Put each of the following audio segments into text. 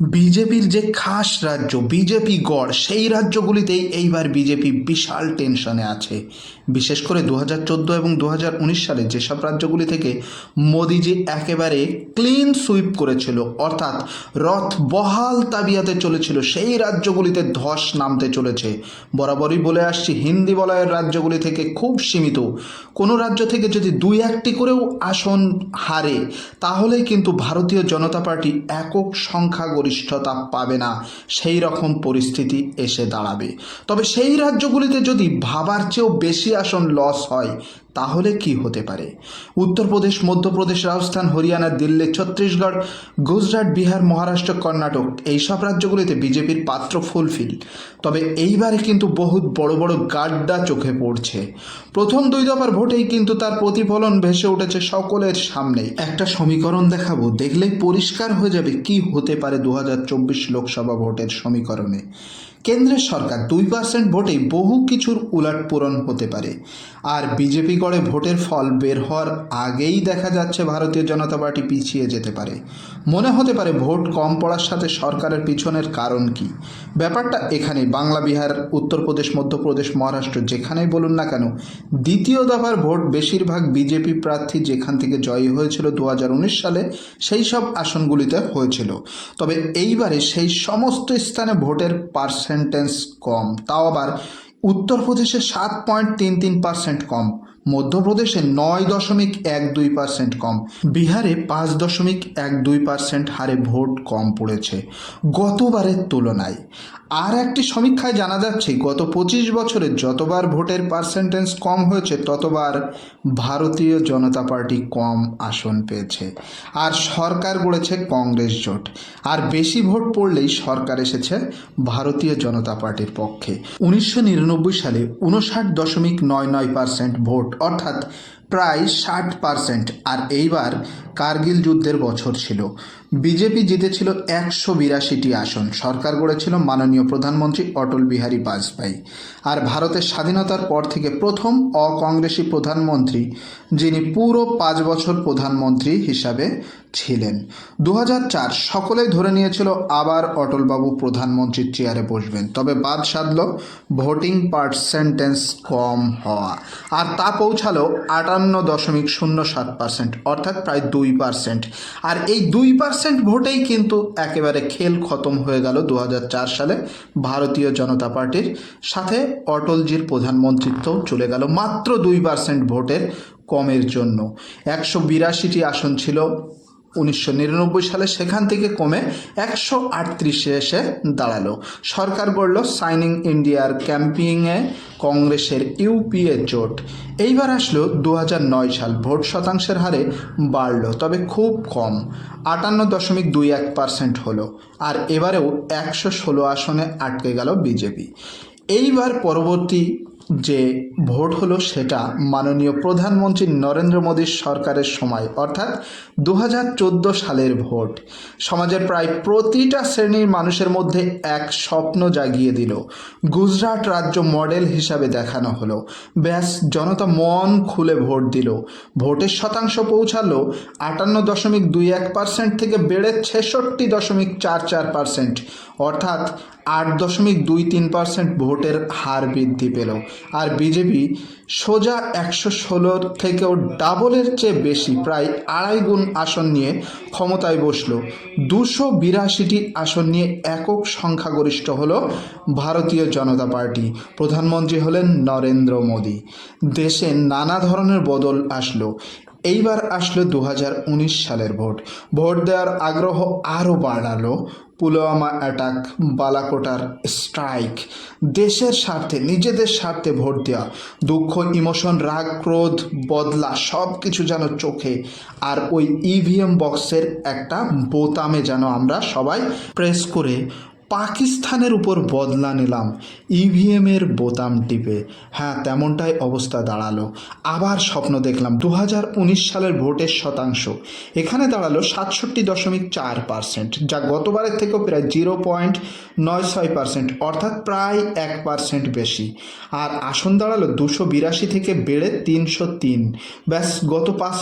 বিজেপির যে খাস রাজ্য, বিজেপি গড়, সেই রাজ্যগুলিতেই এইবার বিজেপি বিশাল টেনশনে আছে। বিশেষ করে দু হাজার চোদ্দ এবং দু হাজার উনিশ সালে যেসব রাজ্যগুলি থেকে মোদিজি একেবারে ক্লিন সুইপ করেছিল, অর্থাৎ রথ বহাল তাবিয়াতে চলেছিল, সেই রাজ্যগুলিতে ধস নামতে চলেছে। বরাবরই বলে আসছি, হিন্দি বলয়ের রাজ্যগুলি থেকে খুব সীমিত। কোনো রাজ্য থেকে যদি দুই একটি করেও আসন হারে, তাহলেই কিন্তু ভারতীয় জনতা পার্টি একক সংখ্যাগরিষ্ঠতা পাবে না, সেই রকম পরিস্থিতি এসে দাঁড়াবে। তবে সেই রাজ্যগুলিতে যদি ভাবার চেয়েও বেশি আসন লস হয় তাহলে কি হতে পারে? উত্তরপ্রদেশ, মধ্যপ্রদেশ রাজস্থান, হরিয়ানা, দিল্লি, ছত্তিশগড়, গুজরাট, বিহার, মহারাষ্ট্র, কর্ণাটক এইসব রাজ্যগুলিতে বিজেপির পাত্র ফুলফিল তবে এইবারে কিন্তু বহুত বড় বড় গাড্ডা চোখে পড়ছে। প্রথম দুই দফার ভোটেই কিন্তু তার প্রতিফলন ভেসে উঠেছে সকলের সামনে একটা সমীকরণ দেখাবো, দেখলেই পরিষ্কার হয়ে যাবে কি হতে পারে দু হাজার চব্বিশ লোকসভা ভোটের সমীকরণে। কেন্দ্রের সরকার দুই পার্সেন্ট ভোটে বহু কিছুর উলাট পূরণ হতে পারে। আর বিজেপি গড়ে ভোটের ফল বের হওয়ার আগেই দেখা যাচ্ছে ভারতীয় জনতা পার্টি পিছিয়ে যেতে পারে। মনে হতে পারে ভোট কম পড়ার সাথে সরকারের পিছনের কারণ কি? ব্যাপারটা এখানে বাংলা, বিহার, উত্তরপ্রদেশ, মধ্যপ্রদেশ, মহারাষ্ট্র যেখানেই বলুন না কেন, দ্বিতীয় দফার ভোট বেশিরভাগ বিজেপি প্রার্থী যেখান থেকে জয়ী হয়েছিল দু হাজার উনিশ সালে, সেই সব আসনগুলিতে হয়েছিল। তবে এইবারে সেই সমস্ত স্থানে ভোটের পার্সেন্টেজ কম তাও আবার উত্তরপ্রদেশে সাত পয়েন্ট তিন তিন পার্সেন্ট কম। মধ্যপ্রদেশে নয় দশমিক এক দুই পার্সেন্ট কম। বিহারে পাঁচ দশমিক এক দুই পার্সেন্ট হারে ভোট কম পড়েছে গতবারের তুলনায়। আর একটি সমীক্ষায় জানা যাচ্ছে, গত পঁচিশ বছরে যতবার ভোটের পার্সেন্টেজ কম হয়েছে, ততবার ভারতীয় জনতা পার্টি কম আসন পেয়েছে। আর সরকার গড়েছে কংগ্রেস জোট। আর বেশি ভোট পড়লেই সরকার এসেছে ভারতীয় জনতা পার্টির পক্ষে। উনিশশো নিরানব্বই সালে উনষাট দশমিক নয় নয় পার্সেন্ট ভোট অর্থাৎ প্রায় ষাট পার্সেন্ট আর এইবার কার্গিল যুদ্ধের বছর ছিল। বিজেপি জিতেছিল একশো বিরাশিটি আসন। সরকার গড়েছিল মাননীয় প্রধানমন্ত্রী অটল বিহারী বাজপেয়ী। আর ভারতের স্বাধীনতার পর থেকে প্রথম অকংগ্রেসী প্রধানমন্ত্রী, যিনি পুরো পাঁচ বছর প্রধানমন্ত্রী হিসাবে ছিলেন। দু চার সকলেই ধরে নিয়েছিল আবার অটলবাবু প্রধানমন্ত্রীর চেয়ারে বসবেন। তবে বাদ সাধল, ভোটিং পার্সেন্টেজ কম হওয়া। আর তা পৌঁছালো আটান্ন দশমিক শূন্য সাত পার্সেন্ট অর্থাৎ প্রায় দুই পার্সেন্ট আর এই দুই পার্সেন্ট ভোটেই কিন্তু একেবারে খেল খতম হয়ে গেল দু হাজার চার সালে। ভারতীয় জনতা পার্টির সাথে অটলজির প্রধানমন্ত্রিত্ব চলে গেল মাত্র দুই পার্সেন্ট ভোটের কমের জন্য। একশো বিরাশিটি আসন ছিল উনিশশো নিরানব্বই সালে, সেখান থেকে কমে একশো আটত্রিশে এসে দাঁড়াল। সরকার গড়ল সাইনিং ইন্ডিয়ার ক্যাম্পিংয়ে কংগ্রেসের ইউপিএ জোট। এইবার আসলো দু নয় সাল ভোট শতাংশের হারে বাড়ল, তবে খুব কম। আটান্ন দশমিক দুই এক পার্সেন্ট হলো, আর এবারেও একশো ষোলো আসনে আটকে গেল বিজেপি। এইবার পরবর্তী যে ভোট হলো সেটা মাননীয় প্রধানমন্ত্রী নরেন্দ্র মোদীর সরকারের সময়, অর্থাৎ দু হাজার চোদ্দ সালের ভোট। সমাজের প্রায় প্রতিটা শ্রেণির মানুষের মধ্যে এক স্বপ্ন জাগিয়ে দিল। গুজরাট রাজ্য মডেল হিসাবে দেখানো হলো। ব্যাস, জনতা মন খুলে ভোট দিল। ভোটের শতাংশ পৌঁছালো আটান্ন দশমিক দুই এক পার্সেন্ট থেকে বেড়ে ছেষট্টি দশমিক চার চার পার্সেন্ট। অর্থাৎ আট দশমিক দুই তিন পার্সেন্ট ভোটের হার বৃদ্ধি পেল। আর বিজেপি সোজা একশো ষোলোর থেকেও ডাবলের চেয়ে বেশি, প্রায় আড়াই গুণ আসন নিয়ে ক্ষমতায় বসল। দুশো বিরাশিটি আসন নিয়ে একক সংখ্যাগরিষ্ঠ হল ভারতীয় জনতা পার্টি। প্রধানমন্ত্রী হলেন নরেন্দ্র মোদী। দেশে নানা ধরনের বদল আসলো। এইবার আসলো দু হাজার উনিশ সালের ভোট। ভোট দেওয়ার আগ্রহ আরও বাড়ালো পুলওয়ামা অ্যাটাক, বালাকোটার স্ট্রাইক। দেশের স্বার্থে, নিজেদের স্বার্থে ভোট দেওয়া, দুঃখ, ইমোশন, রাগ, ক্রোধ, বদলা সব কিছু যেন চোখে। আর ওই ইভিএম বক্সের একটা বোতামে যেন আমরা সবাই প্রেস করে পাকিস্তানের উপর বদলা নিলাম। ইভিএমের বোতাম টিপে। হ্যাঁ তেমনটাই অবস্থা দাঁড়াল। আবার স্বপ্ন দেখলাম দু হাজার উনিশ সালের ভোটের শতাংশ। এখানে দাঁড়াল সাতষট্টি দশমিক চার পার্সেন্ট যা গতবারের থেকেও প্রায় জিরো পয়েন্ট নয় ছয় পার্সেন্ট অর্থাৎ প্রায় এক পার্সেন্ট বেশি। আর আসন দাঁড়াল দুশো বিরাশি থেকে বেড়ে তিনশো তিন। ব্যাস, গত পাঁচ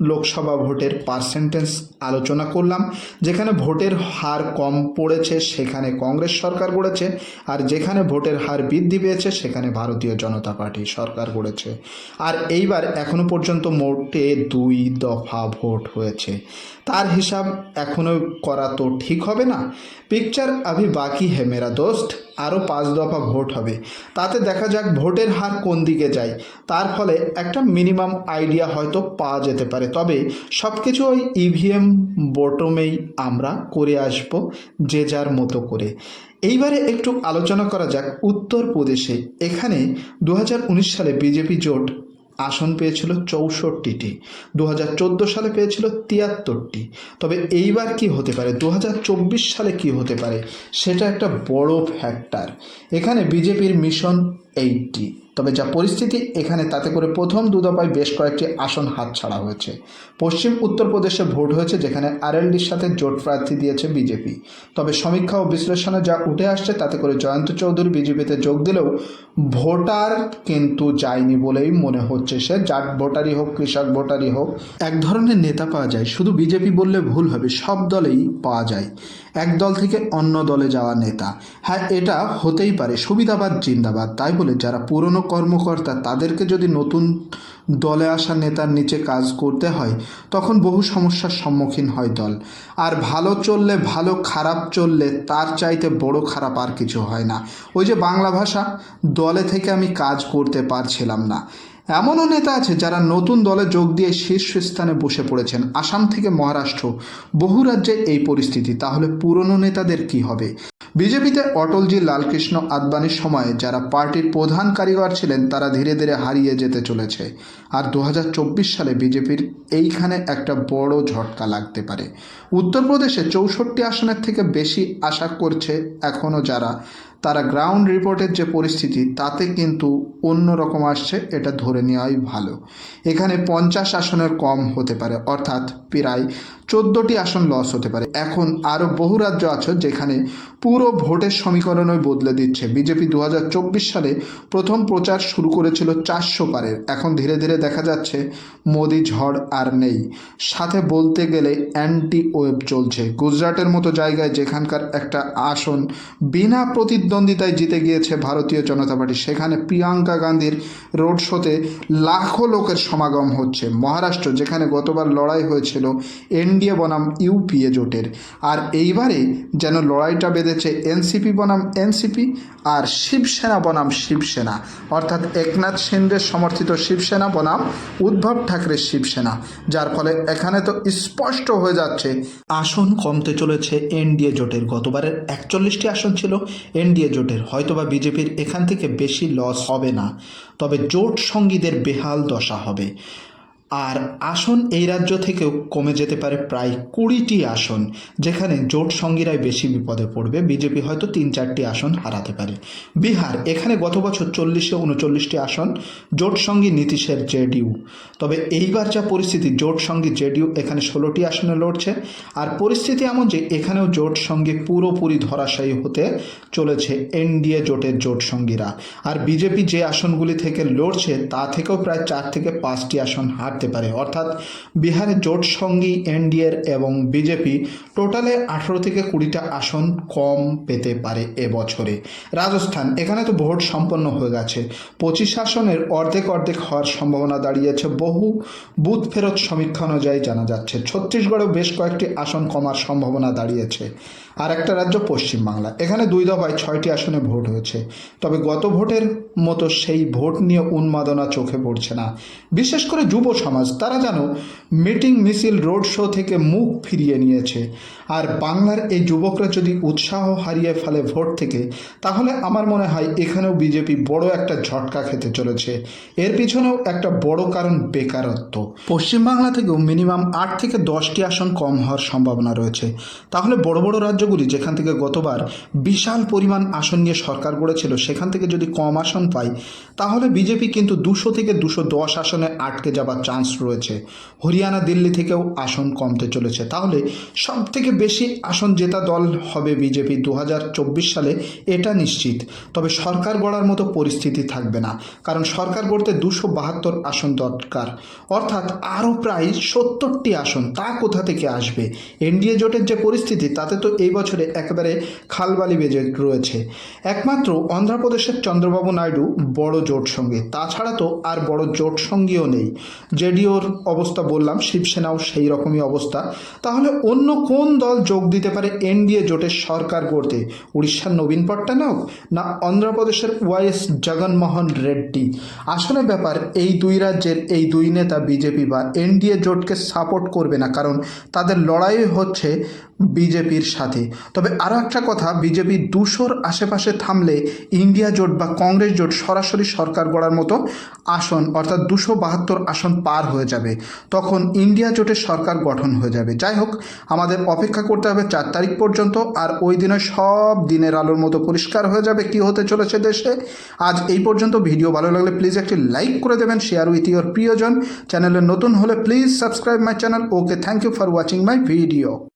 লোকসভা ভোটের পার্সেন্টেজ আলোচনা করলাম, যেখানে ভোটের হার কম পড়েছে, সেখানে কংগ্রেস সরকার গড়েছে, আর যেখানে ভোটের হার বৃদ্ধি পেয়েছে, সেখানে ভারতীয় জনতা পার্টি সরকার গড়েছে। আর এইবার এখনও পর্যন্ত মোটে দুই দফা ভোট হয়েছে। তার হিসাব এখনও করা তো ঠিক হবে না। পিকচার আভি বাকি হে, মেরা দোস্ত। আরও পাঁচ দফা ভোট হবে। তাতে দেখা যাক ভোটের হার কোন দিকে যায়। তার ফলে একটা মিনিমাম আইডিয়া হয়তো পাওয়া যেতে পারে। তবে সব কিছু ওই ইভিএম বটমেই আমরা করে আসব যে যার মতো করে। এইবারে একটু আলোচনা করা যাক উত্তরপ্রদেশে। এখানে দু হাজার উনিশ সালে বিজেপি জোট আসন পেয়েছিল চৌষট্টিটি দু হাজার চোদ্দ সালে পেয়েছিল তিয়াত্তরটি। তবে এইবার কি হতে পারে দু হাজার চব্বিশ সালে কি হতে পারে, সেটা একটা বড় ফ্যাক্টর এখানে বিজেপির মিশন এইটটি তবে যা পরিস্থিতি এখানে তাতে করে প্রথম দুদফায় বেশ কয়েকটি আসন হাতছাড়া হয়েছে। পশ্চিম উত্তরপ্রদেশে ভোট হয়েছে যেখানে আরএলডির সাথে জোট প্রার্থী দিয়েছে বিজেপি। তবে সমীক্ষা ও বিশ্লেষণে যা উঠে আসছে তাতে করে জয়ন্ত চৌধুরী বিজেপিতে যোগ দিলেও ভোটার কিন্তু যায়নি বলেই মনে হচ্ছে সে। জাট ভোটারই হোক, কৃষক ভোটারই হোক, এক ধরনের নেতা পাওয়া যায়। শুধু বিজেপি বললে ভুল হবে, সব দলেই পাওয়া যায়। এক দল থেকে অন্য দলে যাওয়া নেতা। হ্যাঁ এটা হতেই পারে, সুবিধাবাদ জিন্দাবাদ, তাই বলে যারা পুরনো কর্মকর্তা তাদেরকে যদি নতুন দলে আসা নেতার নিচে কাজ করতে হয়, তখন বহু সমস্যার সম্মুখীন হয় দল। আর ভালো চললে ভালো, খারাপ চললে তার চাইতে বড় খারাপ আর কিছু হয় না। ওই যে বাংলা ভাষা, দলে থেকে আমি কাজ করতে পারছিলাম না। এমনও নেতা আছে যারা নতুন দলে যোগ দিয়ে শীর্ষস্থানে বসে পড়েছেন। আসাম থেকে মহারাষ্ট্র, বহু রাজ্যে এই পরিস্থিতি। তাহলে পুরনো নেতাদের কি হবে? বিজেপিতে অটলজি, লালকৃষ্ণ আদবানির সময়ে যারা পার্টির প্রধান কারিগর ছিলেন, তারা ধীরে ধীরে হারিয়ে যেতে চলেছে। আর দু হাজার চব্বিশ সালে বিজেপির এইখানে একটা বড় ঝটকা লাগতে পারে। উত্তরপ্রদেশে চৌষট্টি আসনের থেকে বেশি আশা করছে এখনও যারা। তারা গ্রাউন্ড রিপোর্টের যে পরিস্থিতি, তাতে কিন্তু অন্য রকম আসছে, এটা ধরে নেওয়াই ভালো। এখানে পঞ্চাশ আসনের কম হতে পারে, অর্থাৎ প্রায় চোদ্দোটি আসন লস হতে পারে। এখন আরও বহু রাজ্য আছে যেখানে পুরো ভোটের সমীকরণই বদলে দিচ্ছে। বিজেপি দু হাজার চব্বিশ সালে প্রথম প্রচার শুরু করেছিল চারশো পারের। এখন ধীরে ধীরে দেখা যাচ্ছে মোদি ঝড় আর নেই। সাথে বলতে গেলে অ্যান্টি ওয়েব চলছে। গুজরাটের মতো জায়গায় যেখানকার একটা আসন বিনা প্রতিদ্বন্দ্বিতায় জিতে গিয়েছে ভারতীয় জনতা পার্টি। সেখানে প্রিয়াঙ্কা গান্ধীর রোড শোতে লাখো লোকের সমাগম হচ্ছে। মহারাষ্ট্র, যেখানে গতবার লড়াই হয়েছিল এনডিএ বনাম ইউপিএ জোটের। আর এইবারে যেন লড়াইটা বেঁধেছে এনসিপি বনাম এনসিপি আর শিবসেনা বনাম শিবসেনা। অর্থাৎ একনাথ শিন্ডের সমর্থিত শিবসেনা বনাম উদ্ধব ঠাকরের শিবসেনা। যার ফলে এখানে তো স্পষ্ট হয়ে যাচ্ছে, আসন কমতে চলেছে এনডিএ জোটের। গতবারের একচল্লিশটি আসন ছিল এনডিএ জোটের, হয়তোবা বিজেপির এখান থেকে বেশি লস হবে না, তবে জোট সঙ্গীদের বেহাল দশা হবে। আর আসন এই রাজ্য থেকেও কমে যেতে পারে প্রায় কুড়িটি আসন, যেখানে জোট সঙ্গীরাই বেশি বিপদে পড়বে। বিজেপি হয়তো তিন চারটি আসন হারাতে পারে। বিহার, এখানে গত বছর চল্লিশে উনচল্লিশটি আসন, জোট সঙ্গী নীতিশের জেডিউ তবে এইবার যা পরিস্থিতি, জোট সঙ্গী জেডিইউ এখানে ষোলোটি আসনে লড়ছে। আর পরিস্থিতি এমন যে এখানেও জোট সঙ্গী পুরোপুরি ধরাশায়ী হতে চলেছে এনডিএ জোটের জোট সঙ্গীরা। আর বিজেপি যে আসনগুলি থেকে লড়ছে, তা থেকেও প্রায় চার থেকে পাঁচটি আসন হারতে পারে। অর্থাৎ বিহারে জোট সঙ্গী, এনডিএর এবং বিজেপি টোটালে আঠেরো থেকে কুড়িটা আসন কম পেতে পারে এবছরে। রাজস্থান, এখানে তো ভোট সম্পন্ন হয়ে গেছে। পঁচিশ আসনের অর্ধেক অর্ধেক হওয়ার সম্ভাবনা দাঁড়িয়েছে। বহু বুথ ফেরত সমীক্ষা অনুযায়ী জানা যাচ্ছে, ছত্তিশগড়েও বেশ কয়েকটি আসন কমার সম্ভাবনা দাঁড়িয়েছে। আর একটা রাজ্য পশ্চিমবাংলা এখানে দুই দফায় ছয়টি আসনে ভোট হয়েছে। তবে গত ভোটের মতো সেই ভোট নিয়ে উন্মাদনা চোখে পড়ছে না। বিশেষ করে যুব সমাজ, তারা যেন মিটিং মিছিল রোড শো থেকে মুখ ফিরিয়ে নিয়েছে। আর বাংলার এই যুবকরা যদি উৎসাহ হারিয়ে ফেলে ভোট থেকে, তাহলে আমার মনে হয় এখানেও বিজেপি বড় একটা ঝটকা খেতে চলেছে। এর পিছনেও একটা বড় কারণ বেকারত্ব। পশ্চিমবাংলা থেকেও মিনিমাম আট থেকে দশটি আসন কম হওয়ার সম্ভাবনা রয়েছে। তাহলে বড় বড় রাজ্যগুলি যেখান থেকে গতবার বিশাল পরিমাণ আসন নিয়ে সরকার গড়েছিল, সেখান থেকে যদি কম আসন পায়, তাহলে বিজেপি কিন্তু দুশো থেকে দুশো দশ আসনে আটকে যাবার চান্স রয়েছে। হরিয়ানা, দিল্লি থেকেও আসন কমতে চলেছে। তাহলে সব থেকে বেশি আসন জেতা দল হবে বিজেপি দুহাজার চব্বিশ সালে, এটা নিশ্চিত। তবে সরকার গড়ার মতো পরিস্থিতি থাকবে না, কারণ সরকার গড়তে দুশো বাহাত্তর আসন দরকার। অর্থাৎ আরও প্রায় সত্তরটি আসন তা কোথা থেকে আসবে? এনডিএ জোটের যে পরিস্থিতি, তাতে তো এই বছরে একেবারে খালবালি বেজে রয়েছে। একমাত্র অন্ধ্রপ্রদেশের চন্দ্রবাবু নাইডু বড় জোট সঙ্গে, তাছাড়া তো আর বড় জোট সঙ্গীও নেই। জেডিওর অবস্থা বললাম, শিবসেনাও সেই রকমই অবস্থা। তাহলে অন্য কোন দল যোগ দিতে পারে এনডিএ জোটের সরকার গড়তে? উড়িষ্যার নবীন পট্টনায়ক না অন্ধ্রপ্রদেশের ওয়াইএস জগনমোহন রেড্ডি? আসলে ব্যাপার, এই দুই রাজ্যের এই দুই নেতা বিজেপি বা এনডিএ জোটকে সাপোর্ট করবে না, কারণ তাদের লড়াই হচ্ছে বিজেপির সাথে। তবে আরও একটা কথা, বিজেপি দুশোর আশেপাশে থামলে ইন্ডিয়া জোট বা কংগ্রেস জোট সরাসরি সরকার গড়ার মতো আসন, অর্থাৎ দুশো বাহাত্তর আসন পার হয়ে যাবে। তখন ইন্ডিয়া জোটের সরকার গঠন হয়ে যাবে। যাই হোক আমাদের অপেক্ষা করতে হবে চার তারিখ পর্যন্ত আর ওই দিনে সব দিনের আলোর মতো পরিষ্কার হয়ে যাবে কি হতে চলেছে দেশে। আজ এই পর্যন্ত ভিডিও ভালো লাগলে প্লিজ একটি লাইক করে দেবেন শেয়ার উইথ ইউর প্রিয়জন। চ্যানেলে নতুন হলে please subscribe my channel okay thank you for watching my video